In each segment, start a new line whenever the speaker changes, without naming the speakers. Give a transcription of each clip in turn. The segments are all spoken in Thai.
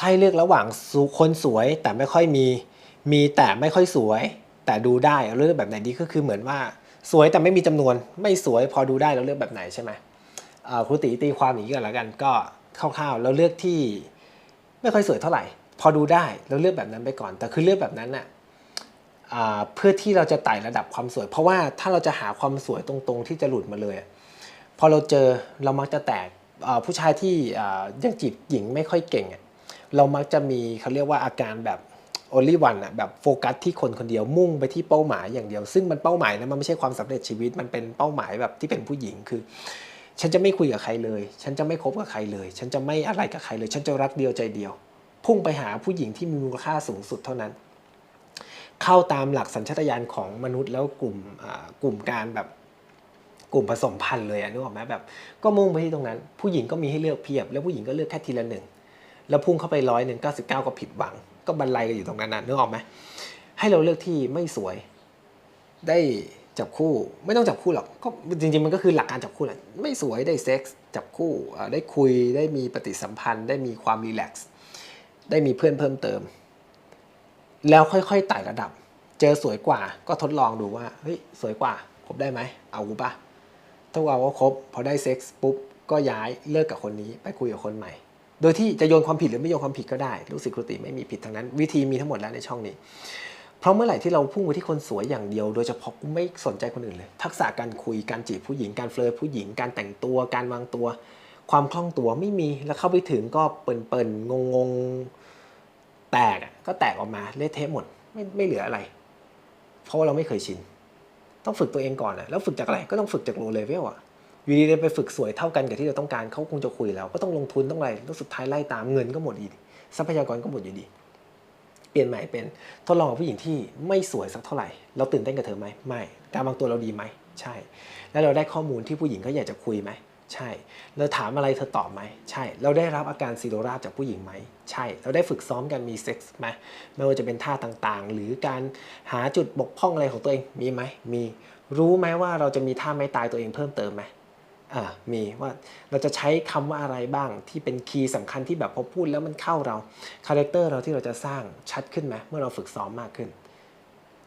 ถ้าให้เลือกระหว่างคนสวยแต่ไม่ค่อยมี มีแต่ไม่ค่อยสวย แต่ดูได้เราเลือกแบบไหนดีก็คือเหมือนว่า สวยแต่ไม่มีจำนวน ไม่สวยพอดูได้เราเลือกแบบไหนใช่ไหมครูตีตีความอย่างนี้กันแล้วกันก็คร่าวๆเราเลือกที่ไม่ค่อยสวยเท่าไหร่ พอดูได้เราเลือกแบบนั้นไปก่อน แต่คือเลือกแบบนั้นน่ะอ่าเพื่อที่เราจะไต่ระดับความสวย เพราะว่าถ้าเราจะหาความสวยตรงๆ ที่จะหลุดมาเลย พอเราเจอเรามักจะแตกผู้ชายที่ยังจีบหญิงไม่ค่อยเก่งอะ เรามักจะมีเขาเรียกว่าอาการแบบ only one อะแบบโฟกัสที่คนคนเดียวมุ่งไปที่เป้าหมายอย่างเดียว ซึ่งมันเป้าหมายนะมันไม่ใช่ความสำเร็จชีวิตมันเป็นเป้าหมายแบบที่เป็นผู้หญิงคือ ฉันจะไม่คุยกับใครเลย ฉันจะไม่คบกับใครเลย ฉันจะไม่อะไรกับใครเลย ฉันจะรักเดียวใจเดียว พุ่งไปหาผู้หญิงที่มีมูลค่าสูงสุดเท่านั้น เข้าตามหลักสัญชาตญาณของมนุษย์แล้วกลุ่มกลุ่มการแบบกลุ่มผสมพันธุ์เลยอะนึกออกไหมแบบ ก็มุ่งไปที่ตรงนั้น ผู้หญิงก็มีให้เลือกเพียบ แล้วผู้หญิงก็เลือกแค่ทีละหนึ่ง แล้วพุ่งเข้าไปร้อยหนึ่งเก้าสิบเก้าก็ผิดหวัง ก็บรรลัยกันอยู่ตรงนั้นนะนึกออกไหมให้เราเลือกที่ไม่สวย ได้จับคู่ไม่ต้องจับคู่หรอกก็จริงๆมันก็คือหลักการจับคู่แหละไม่สวยได้เซ็กส์จับคู่ได้คุยได้มีปฏิสัมพันธ์ ได้มีความรีแลกซ์ได้มีเพื่อนเพิ่มเติม แล้วค่อยๆไต่ระดับ เจอสวยกว่าก็ทดลองดูว่าเฮ้ยสวยกว่าคบได้ไหมเอากูปะถ้าว่าว่าคบพอได้เซ็กส์ปุ๊บก็ย้ายเลิกกับคนนี้ไปคุยกับคนใหม่ โดยที่จะโยนความผิดหรือไม่โยนความผิดก็ได้รู้สึกครูติไม่มีผิดทั้งนั้น วิธีมีทั้งหมดแล้วในช่องนี้ เพราะเมื่อไหร่ที่เราพุ่งไปที่คนสวยอย่างเดียว โดยเฉพาะกูไม่สนใจคนอื่นเลย ทักษะการคุยการจีบผู้หญิงการเฟลิร์ผู้หญิงการแต่งตัว การวางตัว ความคล่องตัวไม่มีแล้วเข้าไปถึงก็เปิ่นเปิ่นงงงๆแตกก็แตกออกมาเละเทะหมดไม่ไม่เหลืออะไร เพราะว่าเราไม่เคยชินต้องฝึกตัวเองก่อนอะแล้วฝึกจากอะไรก็ต้องฝึกจากโลเลเวลอะ อยู่ดีไปฝึกสวยเท่ากันกับที่เราต้องการเขาคงจะคุยแล้วก็ต้องลงทุนต้องอะไรแล้วสุดท้ายไล่ตามเงินก็หมดอีก ทรัพยากรก็หมดอยู่ดี เปลี่ยนใหม่เป็นทดลองกับผู้หญิงที่ไม่สวยสักเท่าไหร่ เราตื่นเต้นกับเธอไหมไม่การวางตัวเราดีไหมใช่ แล้วเราได้ข้อมูลที่ผู้หญิงเขาอยากจะคุยไหมใช่เราถามอะไรเธอตอบไหมใช่ เราได้รับอาการซีโรราจากผู้หญิงไหมใช่ เราได้ฝึกซ้อมกันมีเซ็กส์ไหมไม่ว่าจะเป็นท่าต่างๆ หรือการหาจุดบกพร่องอะไรของตัวเองมีไหมมีรู้ไหมว่าเราจะมีท่าไม่ตายตัวเองเพิ่มเติมไหม มีว่าเราจะใช้คำว่าอะไรบ้างที่เป็นคีย์สำคัญที่แบบพอพูดแล้วมันเข้าเราคาแรคเตอร์เราที่เราจะสร้างชัดขึ้นไหมเมื่อเราฝึกซ้อมมากขึ้น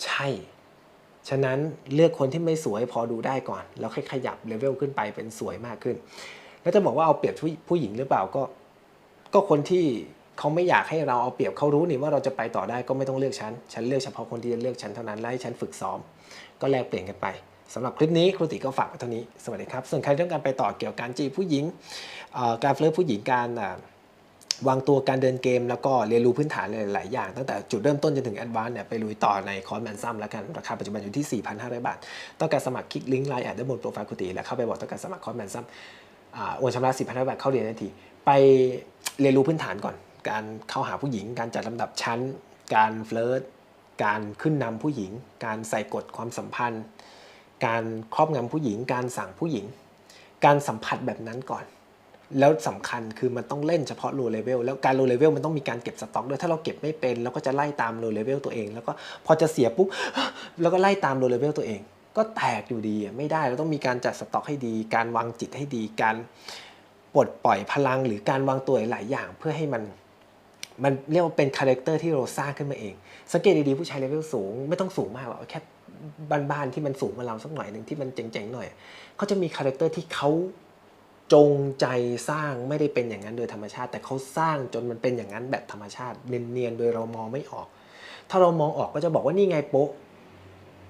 ใช่ ฉะนั้นเลือกคนที่ไม่สวยพอดูได้ก่อน แล้วค่อยขยับเลเวลขึ้นไปเป็นสวยมากขึ้น แล้วจะบอกว่าเอาเปรียบผู้ผู้หญิงหรือเปล่าก็ ก็คนที่เขาไม่อยากให้เราเอาเปรียบเขารู้นี่ว่าเราจะไปต่อได้ก็ไม่ต้องเลือกฉันฉันเลือกเฉพาะคนที่จะเลือกฉันเท่านั้นและให้ฉันฝึกซ้อม ก็แลกเปลี่ยนกันไป สำหรับคลิปนี้ครูติก็ฝากไว้เท่านี้ สวัสดีครับ ส่วนใครต้องการไปต่อเกี่ยวกับการจีบผู้หญิง การเฟลิร์ผู้หญิงการวางตัวการเดินเกม แล้วก็เรียนรู้พื้นฐานหลาย ๆ อย่าง ตั้งแต่จุดเริ่มต้นจนถึงแอดวานซ์เนี่ยไปลุยต่อในคอร์สแมนซัมแล้วกัน ราคาปัจจุบันอยู่ที่ 4,500 บาท ต้องการสมัครคลิกลิงก์ไลน์แอดด้านบนโปรไฟล์ครูติแล้วเข้าไปบอกต้องการสมัครคอร์สแมนซัมอ่าโอนชำระ4,500 บาทเข้าเรียนทันที ไปเรียนรู้พื้นฐานก่อน การเข้าหาผู้หญิง การจัดลำดับชั้น การเฟลิร์ตการขึ้นนำผู้หญิง การใส่กฎความสัมพันธ์ การครอบงำผู้หญิง การสั่งผู้หญิง การสัมผัสแบบนั้นก่อน แล้วสำคัญคือมันต้องเล่นเฉพาะ low level แล้วการ low level มันต้องมีการเก็บสต็อกด้วยถ้าเราเก็บไม่เป็นเราก็จะไล่ตาม low level ตัวเอง แล้วก็พอจะเสียปุ๊บแล้วก็ไล่ตาม low level ตัวเอง ก็แตกอยู่ดีไม่ได้เราต้องมีการจัดสต็อกให้ดี การวางจิตให้ดีการปลดปล่อยพลังหรือการวางตัวหลายอย่างเพื่อให้มันมันเรียกว่าเป็นคาแรคเตอร์ที่เราสร้างขึ้นมาเอง สังเกตดีๆผู้ชายเลเวลสูง ไม่ต้องสูงมากหรอกแค่ บ้านๆที่มันสูงกว่าเราสักหน่อยหนึ่งที่มันเจ๋งๆหน่อยเขาจะมีคาแรคเตอร์ที่เขาจงใจสร้างไม่ได้เป็นอย่างนั้นโดยธรรมชาติ แต่เขาสร้างจนมันเป็นอย่างนั้นแบบธรรมชาติเนียนๆโดยเรามองไม่ออก ถ้าเรามองออกก็จะบอกว่านี่ไงโป๊ะ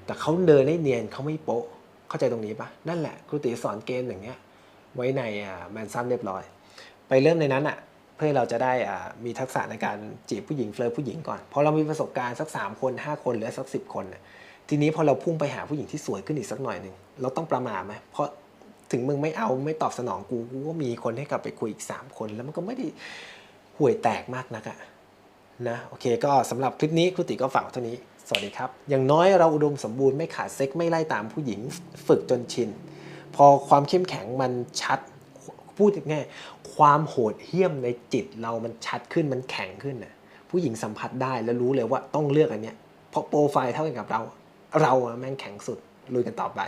แต่เขาเดินได้เนียนเขาไม่โป๊ะ เข้าใจตรงนี้ปะนั่นแหละครูติสอนเกมอย่างเงี้ย ไว้ในแมนซัมเรียบร้อย ไปเริ่มในนั้นอะเพื่อเราจะได้อ่ามีทักษะในการจีบผู้หญิงเฟลิร์ผู้หญิงก่อนพอเรามีประสบการณ์สัก 3 คน 5 คนหรือสัก 10 คนน่ะ ทีนี้พอเราพุ่งไปหาผู้หญิงที่สวยขึ้นอีกสักหน่อยหนึ่งเราต้องประมาทไหมเพราะถึงมึงไม่เอาไม่ตอบสนองกูกูก็มีคนให้กลับไปคุยอีก 3 คน แล้วมันก็ไม่ได้ห่วยแตกมากนักอะนะโอเคก็สำหรับคลิปนี้ครูติก็ฝากเท่านี้ สวัสดีครับ อย่างน้อยเราอุดมสมบูรณ์ไม่ขาดเซ็กไม่ไล่ตามผู้หญิงฝึกจนชิน พอความเข้มแข็งมันชัดพูดง่ายความโหดเหี้ยมในจิตเรามันชัดขึ้นมันแข็งขึ้นน่ะผู้หญิงสัมผัสได้แล้วรู้เลยว่าต้องเลือกอันเนี้ยเพราะโปรไฟล์เท่ากันกับเรา เราแม่งแข็งสุดลุยกันต่อไป